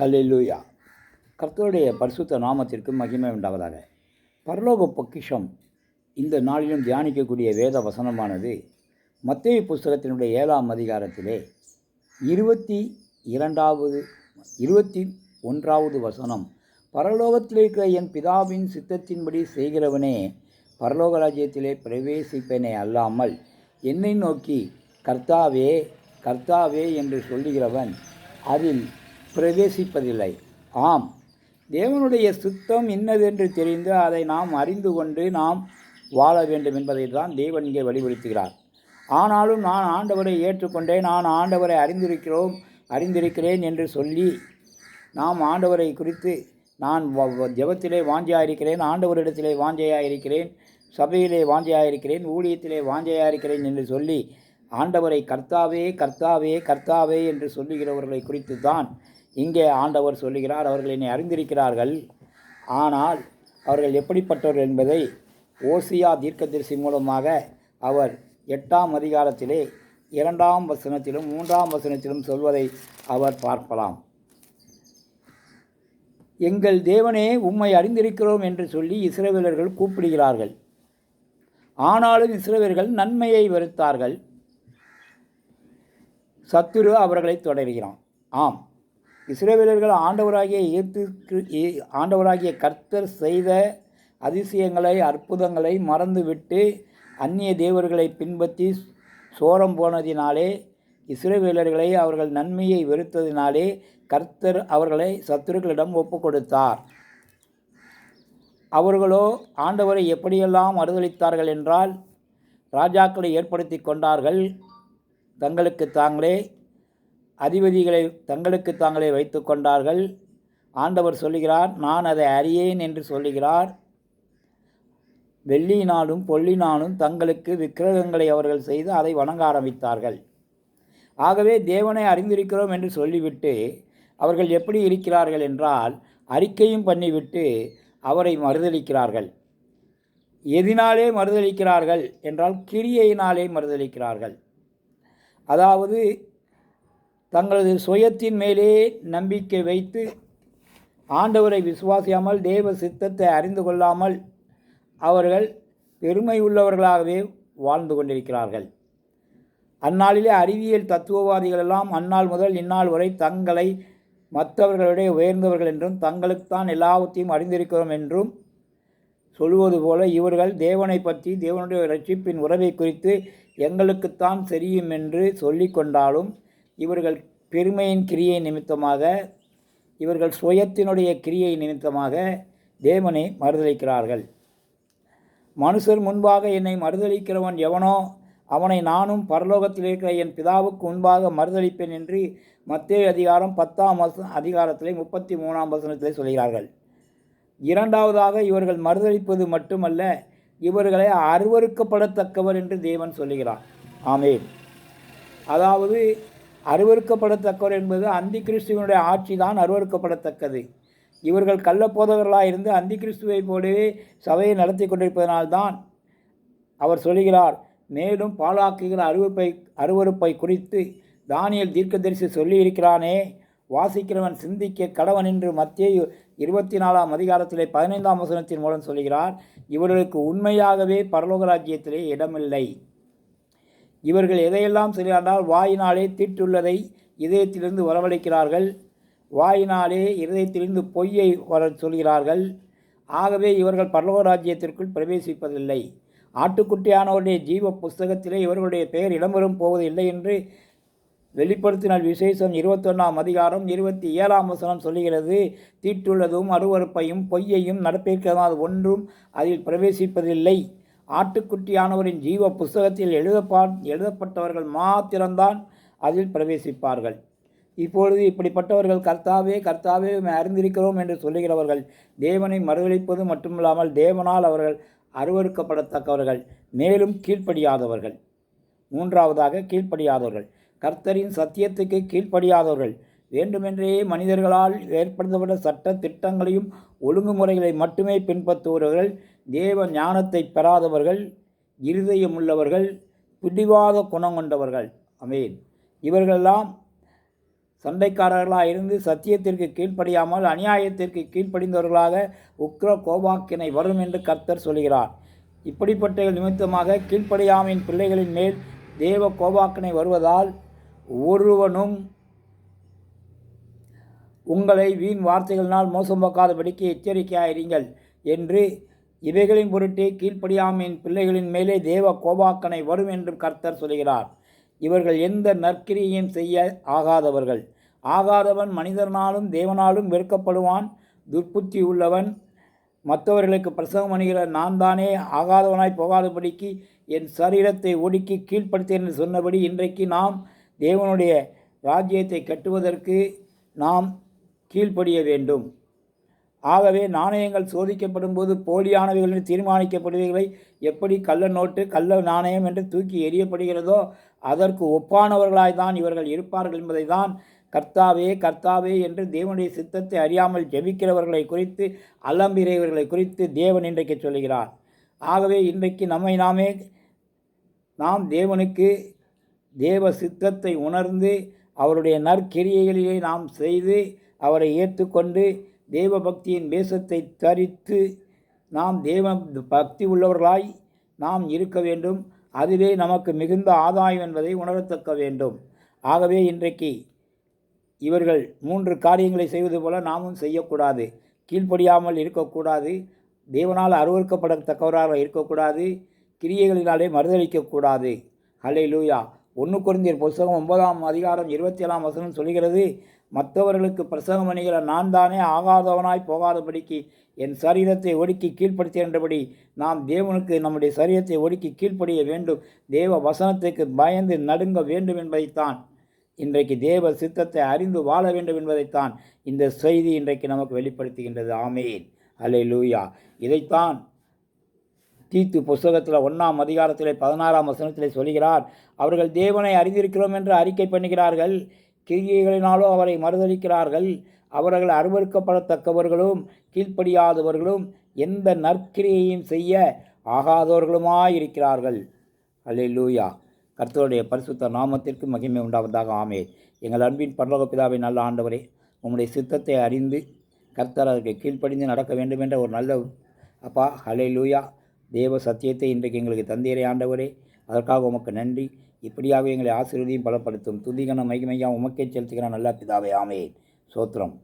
Hallelujah கர்த்தருடைய பரிசுத்த நாமத்திற்கு மகிமை உண்டாவதாக. பரலோக பொக்கிஷம் இந்த நாளிலும் தியானிக்கக்கூடிய வேத வசனமானது மத்திய புஸ்தகத்தினுடைய ஏழாம் அதிகாரத்திலே இருபத்தி இரண்டாவது இருபத்தி ஒன்றாவது வசனம். பரலோகத்தில் இருக்கிற என் பிதாவின் சித்தத்தின்படி செய்கிறவனே பரலோக ராஜ்யத்திலே பிரவேசிப்பேனே அல்லாமல் என்னை நோக்கி கர்த்தாவே கர்த்தாவே என்று சொல்லுகிறவன் அதில் பிரவேசிப்பதில்லை. ஆம் தேவனுடைய சுத்தம் இன்னதென்று தெரிந்து அதை நாம் அறிந்து கொண்டு நாம் வாழ வேண்டும் என்பதை தான் தேவன் இங்கே வலியுறுத்துகிறார் ஆனாலும் நான் ஆண்டவரை ஏற்றுக்கொண்டேன் நான் ஆண்டவரை அறிந்திருக்கிறோம் அறிந்திருக்கிறேன் என்று சொல்லி நாம் ஆண்டவரை குறித்து நான் ஜபத்திலே வ- ஜெபத்திலே வாஞ்சையாக இருக்கிறேன் ஆண்டவரிடத்திலே வாஞ்சையாக இருக்கிறேன் சபையிலே வாஞ்சையாக இருக்கிறேன் ஊழியத்திலே வாஞ்சையாக இருக்கிறேன் என்று சொல்லி ஆண்டவரை கர்த்தாவே கர்த்தாவே கர்த்தாவே என்று சொல்லுகிறவர்களை குறித்து தான் இங்கே ஆண்டவர் சொல்லுகிறார் அவர்கள் என்னை அறிந்திருக்கிறார்கள். ஆனால் அவர்கள் எப்படிப்பட்டவர்கள் என்பதை ஓசியா தீர்க்கதரிசி மூலமாக அவர் எட்டாம் அதிகாரத்திலே இரண்டாம் வசனத்திலும் மூன்றாம் வசனத்திலும் சொல்வதை அவர் பார்க்கலாம். எங்கள் தேவனே உம்மை அறிந்திருக்கிறோம் என்று சொல்லி இஸ்ரவேலர்கள் கூப்பிடுகிறார்கள். ஆனாலும் இஸ்ரவேலர்கள் நன்மையை வெறுத்தார்கள். சத்துரு அவர்களை தொடர்கிறான். ஆம். இஸ்ரேவேலர்கள் ஆண்டவராகிய ஏத்து ஆண்டவராகிய கர்த்தர் செய்த அதிசயங்களை அற்புதங்களை மறந்துவிட்டு அந்நிய தேவர்களை பின்பற்றி சோரம் போனதினாலே இஸ்ரேவேலர்களை அவர்கள் நன்மையை வெறுத்ததினாலே கர்த்தர் அவர்களை சத்துருக்களிடம் ஒப்பு கொடுத்தார் அவர்களோ ஆண்டவரை எப்படியெல்லாம் மறுதளித்தார்கள் என்றால் ராஜாக்களை ஏற்படுத்தி கொண்டார்கள். தங்களுக்கு தாங்களே அதிபதிகளை தங்களுக்கு தாங்களே வைத்து கொண்டார்கள். ஆண்டவர் சொல்லுகிறார் நான் அதை அறியேன் என்று சொல்லுகிறார். வெள்ளியினாலும் பொல்லினாலும் தங்களுக்கு விக்கிரகங்களை அவர்கள் செய்து அதை வணங்க ஆரம்பித்தார்கள். ஆகவே தேவனை அறிந்திருக்கிறோம் என்று சொல்லிவிட்டு அவர்கள் எப்படி இருக்கிறார்கள் என்றால் அறிக்கையும் பண்ணிவிட்டு அவரை மறுதளிக்கிறார்கள் எதினாலே மறுதளிக்கிறார்கள் என்றால் கிரியையினாலே மறுதளிக்கிறார்கள் அதாவது தங்களது சுயத்தின் மேலே நம்பிக்கை வைத்து ஆண்டவரை விசுவாசியாமல் தேவ சித்தத்தை அறிந்து கொள்ளாமல் அவர்கள் பெருமை உள்ளவர்களாகவே வாழ்ந்து கொண்டிருக்கிறார்கள். அந்நாளிலே அறிவியல் தத்துவவாதிகள் எல்லாம் அந்நாள் முதல் இந்நாள் வரை தங்களை மற்றவர்களுடைய உயர்ந்தவர்கள் என்றும் தங்களுக்குத்தான் எல்லாவற்றையும் அறிந்திருக்கிறோம் என்றும் சொல்வது போல இவர்கள் தேவனை பற்றி தேவனுடைய ரட்சிப்பின் உறவை குறித்து எங்களுக்குத்தான் தெரியும் என்று சொல்லிக்கொண்டாலும் இவர்கள் பெருமையின் கிரியை நிமித்தமாக இவர்கள் சுயத்தினுடைய கிரியை நிமித்தமாக தேவனை மறுதளிக்கிறார்கள். மனுஷர் முன்பாக என்னை மறுதளிக்கிறவன் எவனோ அவனை நானும் பரலோகத்தில் இருக்கிற என் பிதாவுக்கு முன்பாக மறுதளிப்பேன் என்று மத்திய அதிகாரம் பத்தாம் வச அதிகாரத்திலே முப்பத்தி மூணாம் வசனத்திலே சொல்கிறார்கள். இரண்டாவதாக இவர்கள் மறுதளிப்பது மட்டுமல்ல இவர்களை அருவருக்கப்படத்தக்கவர் என்று தேவன் சொல்லுகிறார். ஆமென். அதாவது அருவருக்கப்படத்தக்கவர் என்பது அந்தி கிறிஸ்துவனுடைய ஆட்சி தான் அருவருக்கப்படத்தக்கது. இவர்கள் கள்ளப்போதகர்களாக இருந்து அந்தி கிறிஸ்துவை போலவே சபையை நடத்தி கொண்டிருப்பதனால்தான் அவர் சொல்கிறார் மேலும் பாலாக்குகிற அருவப்பை அருவருப்பை குறித்து தானியல் தீர்க்கதரிசி சொல்லியிருக்கிறானே. வாசிக்கிறவன் சிந்திக்க கடவன் என்று மத்திய இருபத்தி நாலாம் அதிகாரத்திலே பதினைந்தாம் வசனத்தின் மூலம் சொல்கிறார். இவர்களுக்கு உண்மையாகவே பரலோக ராஜ்யத்திலே இடமில்லை. இவர்கள் எதையெல்லாம் சொல்கிறார்கள் வாயினாலே தீட்டுள்ளதை இதயத்திலிருந்து வரவழைக்கிறார்கள். வாயினாலே இருதயத்திலிருந்து பொய்யை வர சொல்கிறார்கள். ஆகவே இவர்கள் பரலோக ராஜ்யத்திற்குள் பிரவேசிப்பதில்லை. ஆட்டுக்குட்டியானவருடைய ஜீவ புஸ்தகத்திலே இவர்களுடைய பெயர் இடம்பெறும் போவதில்லை என்று வெளிப்படுத்தினால் விசேஷம் இருபத்தொன்னாம் அதிகாரம் இருபத்தி ஏழாம் வசனம் சொல்லுகிறது தீட்டுள்ளதும் அருவருப்பையும் பொய்யையும் நடப்பிருக்கிறதால் ஒன்றும் அதில் பிரவேசிப்பதில்லை. ஆட்டுக்குட்டியானவரின் ஜீவ புஸ்தகத்தில் எழுதப்பா எழுதப்பட்டவர்கள் மாத்திரம்தான் அதில் பிரவேசிப்பார்கள். இப்பொழுது இப்படிப்பட்டவர்கள் கர்த்தாவே கர்த்தாவே அறிந்திருக்கிறோம் என்று சொல்லுகிறவர்கள் தேவனை மறுதளிப்பது மட்டுமில்லாமல் தேவனால் அவர்கள் அருவருக்கப்படத்தக்கவர்கள் மேலும் கீழ்ப்படியாதவர்கள். மூன்றாவதாக கீழ்ப்படியாதவர்கள். கர்த்தரின் சத்தியத்துக்கு கீழ்ப்படியாதவர்கள். வேண்டுமென்றே மனிதர்களால் ஏற்படுத்தப்பட்ட சட்ட திட்டங்களையும் ஒழுங்குமுறைகளை மட்டுமே பின்பற்றுபவர்கள் தேவ ஞானத்தை பெறாதவர்கள் இருதயம் உள்ளவர்கள் பிடிவாத குணம் கொண்டவர்கள். அமேன் இவர்களெல்லாம் சண்டைக்காரர்களாக இருந்து சத்தியத்திற்கு கீழ்ப்படியாமல் அநியாயத்திற்கு கீழ்ப்படிந்தவர்களாக உக்ர கோபாக்கினை வரும் என்று கர்த்தர் சொல்கிறார். இப்படிப்பட்ட நிமித்தமாக கீழ்ப்படியாமையின் பிள்ளைகளின் மேல் தேவ கோபாக்கினை வருவதால் ஒருவனும் உங்களை வீண் வார்த்தைகளினால் மோசம் போக்காதபடிக்கு எச்சரிக்கையாயிருங்கள் என்று இவைகளின் பொருட்டே கீழ்ப்படியாமையின் பிள்ளைகளின் மேலே தேவ கோபாக்கனை வரும் என்று கர்த்தர் சொல்கிறார். இவர்கள் எந்த நற்கிரியையும் செய்ய ஆகாதவர்கள். ஆகாதவன் மனிதனாலும் தேவனாலும் வெறுக்கப்படுவான். துர்ப்புத்தி உள்ளவன் மற்றவர்களுக்கு பிரசவம் அணுகிற நான் தானே ஆகாதவனாய் போகாதபடிக்கு என் சரீரத்தை ஒடுக்கி கீழ்ப்படுத்தேன் என்று சொன்னபடி இன்றைக்கு நாம் தேவனுடைய ராஜ்யத்தை கட்டுவதற்கு நாம் கீழ்ப்படிய வேண்டும். ஆகவே நாணயங்கள் சோதிக்கப்படும் போது போலியானவைகள் என்று தீர்மானிக்கப்படுவதை எப்படி கள்ள நோட்டு கள்ள நாணயம் என்று தூக்கி எறியப்படுகிறதோ அதற்கு ஒப்பானவர்களாய்தான் இவர்கள் இருப்பார்கள் என்பதை தான் கர்த்தாவே கர்த்தாவே என்று தேவனுடைய சித்தத்தை அறியாமல் ஜெபிக்கிறவர்களை குறித்து அலம்பிறையவர்களை குறித்து தேவன் இன்றைக்கு சொல்கிறார் ஆகவே இன்றைக்கு நம்மை நாமே நாம் தேவனுக்கு தேவ சித்தத்தை உணர்ந்து அவருடைய நற்கிரியைகளிலே நாம் செய்து அவரை ஏற்றுக்கொண்டு தேவ பக்தியின் வேஷத்தை தரித்து நாம் தேவ பக்தி உள்ளவர்களாய் நாம் இருக்க வேண்டும். அதுவே நமக்கு மிகுந்த ஆதாயம் என்பதை உணரத்தக்க வேண்டும். ஆகவே இன்றைக்கு இவர்கள் மூன்று காரியங்களை செய்வது போல நாமும் செய்யக்கூடாது. கீழ்ப்படியாமல் இருக்கக்கூடாது. தேவனால் அருவறுக்கப்படத்தக்கவராக இருக்கக்கூடாது. கிரியைகளினாலே மறுதளிக்கக்கூடாது. அல்லை லூயா ஒன்று குறைந்தர் புஸ்தகம் ஒன்பதாம் அதிகாரம் இருபத்தி ஏழாம் வசனம் சொல்கிறது மற்றவர்களுக்கு பிரசங்கம் அணிகிற நான் தானே ஆகாதவனாய் போகாதபடிக்கு என் சரீரத்தை ஒடுக்கி கீழ்ப்படுத்துகின்றபடி நாம் தேவனுக்கு நம்முடைய சரீரத்தை ஒடுக்கி கீழ்ப்படிய வேண்டும். தேவ வசனத்துக்கு பயந்து நடுங்க வேண்டும் என்பதைத்தான். இன்றைக்கு தேவ சித்தத்தை அறிந்து வாழ வேண்டும் என்பதைத்தான் இந்த செய்தி இன்றைக்கு நமக்கு வெளிப்படுத்துகின்றது. ஆமேன். அலை லூயா இதைத்தான் தீத்து புஸ்தகத்தில் ஒன்றாம் அதிகாரத்தில் பதினாறாம் வசனத்தில் சொல்கிறார். அவர்கள் தேவனை அறிந்திருக்கிறோம் என்று அறிக்கை பண்ணுகிறார்கள். கிரியைகளினாலோ அவரை மறுதளிக்கிறார்கள் அவர்கள் அருவறுக்கப்படத்தக்கவர்களும் கீழ்ப்படியாதவர்களும் எந்த நற்கிரியையும் செய்ய ஆகாதவர்களுமாயிருக்கிறார்கள். அல்லே லூயா கர்த்தருடைய பரிசுத்த நாமத்திற்கு மகிமை உண்டாவதாக. ஆமே எங்கள் அன்பின் பரலோக பிதாவை நல்ல ஆண்டவரே உம்முடைய சித்தத்தை அறிந்து கர்த்தர் அதற்கு கீழ்ப்படிந்து நடக்க வேண்டும் என்ற ஒரு நல்ல அப்பா ஹலே லூயா தேவ சத்தியத்தை இன்றைக்கு எங்களுக்கு தந்தீரே ஆண்டவரே. அதற்காக உமக்கு நன்றி. இப்படியாக எங்களை ஆசீர்வதியும் பலப்படுத்தும். துதிகன மகிமையா உமக்கே செலுத்துகிறான். நல்ல பிதாவே ஆமே சோத்திரம்